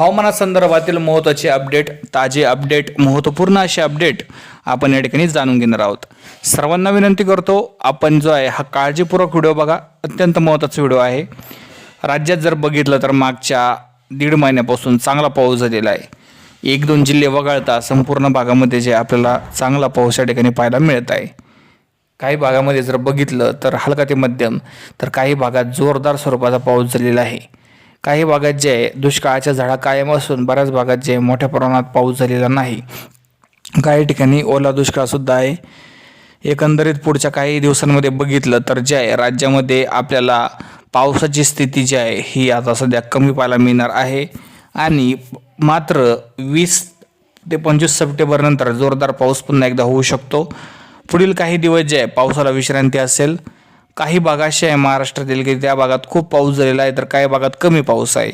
हवामानासंदर्भातील महत्त्वाचे अपडेट ताजे अपडेट महत्त्वपूर्ण असे अपडेट आपण या ठिकाणी जाणून घेणार आहोत. सर्वांना विनंती करतो आपण जो आहे हा काळजीपूर्वक व्हिडिओ बघा. अत्यंत महत्त्वाचा व्हिडिओ आहे. राज्यात जर बघितलं तर मागच्या दीड महिन्यापासून चांगला पाऊस झालेला आहे. एक दोन जिल्हे वगळता संपूर्ण भागामध्ये जे आपल्याला चांगला पाऊस या ठिकाणी पाहायला मिळत आहे. काही भागामध्ये जर बघितलं तर हलका ते मध्यम तर काही भागात जोरदार स्वरूपाचा पाऊस झालेला आहे. काही भागात जे आहे दुष्काळाच्या झाडा कायम असून बऱ्याच भागात जे मोठ्या प्रमाणात पाऊस झालेला नाही. काही ठिकाणी ओला दुष्काळसुद्धा आहे. एकंदरीत पुढच्या काही दिवसांमध्ये बघितलं तर जे आहे राज्यामध्ये आपल्याला पावसाची स्थिती जी आहे ही आता सध्या कमी पाहायला मिळणार आहे. आणि मात्र वीस ते पंचवीस सप्टेंबरनंतर जोरदार पाऊस पुन्हा एकदा होऊ शकतो. पुढील काही दिवस जे आहे पावसाला विश्रांती असेल. काही भाग असे आहे महाराष्ट्रातील की त्या भागात खूप पाऊस झालेला आहे तर काही भागात कमी पाऊस आहे.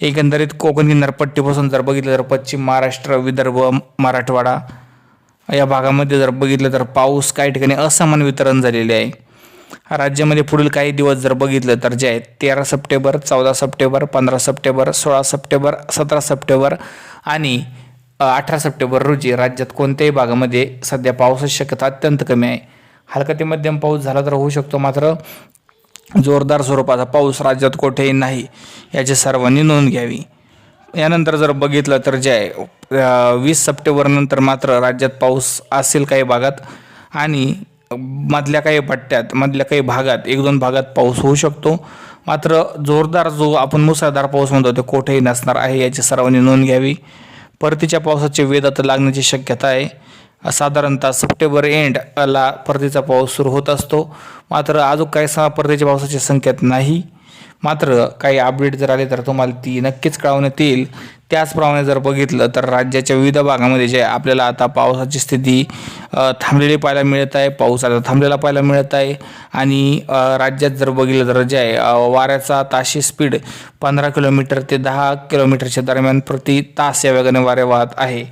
एकंदरीत कोकण किनारपट्टीपासून जर बघितलं तर पश्चिम महाराष्ट्र विदर्भ मराठवाडा या भागामध्ये जर बघितलं तर पाऊस काही ठिकाणी असमान वितरण झालेले आहे. राज्यामध्ये पुढील काही दिवस जर बघितलं तर जे आहेत तेरा सप्टेंबर चौदा सप्टेंबर पंधरा सप्टेंबर सोळा सप्टेंबर सतरा सप्टेंबर आणि अठरा सप्टेंबर रोजी राज्यात कोणत्याही भागामध्ये सध्या पावसाची शक्यता अत्यंत कमी आहे. हलका ते मध्यम पाऊस झाला तर होऊ शकतो मात्र जोरदार स्वरूपाचा पाऊस राज्यात कुठेही नाही याची सर्वांनी नोंद घ्यावी. यानंतर जर बघितलं तर जे आहे वीस सप्टेंबरनंतर मात्र राज्यात पाऊस असेल काही भागात आणि मधल्या काही पट्ट्यात मधल्या काही भागात एक दोन भागात पाऊस होऊ शकतो. मात्र जोरदार जो आपण मुसळधार पाऊस म्हणतो ते कुठेही नसणार आहे याची सर्वांनी नोंद घ्यावी. परतीच्या पावसाचे वेध आता लागण्याची शक्यता आहे. साधारणतः सप्टेंबर एंडला परतीचा पाऊस सुरू होत असतो. मात्र अजून काही सहा परतीच्या पावसाच्या संकेत नाही. मात्र काही अपडेट जर आले तर तुम्हाला ती नक्कीच कळवण्यात येईल. त्याचप्रमाणे जर बघितलं तर राज्याच्या विविध भागामध्ये जे आपल्याला आता पावसाची स्थिती थांबलेली पाहायला मिळत आहे पाऊस आता थांबलेला पाहायला मिळत आहे. आणि राज्यात जर बघितलं तर जे आहे वाऱ्याचा ताशी स्पीड पंधरा किलोमीटर ते दहा किलोमीटरच्या दरम्यान प्रति तास या वेगाने वारे वाहत आहे.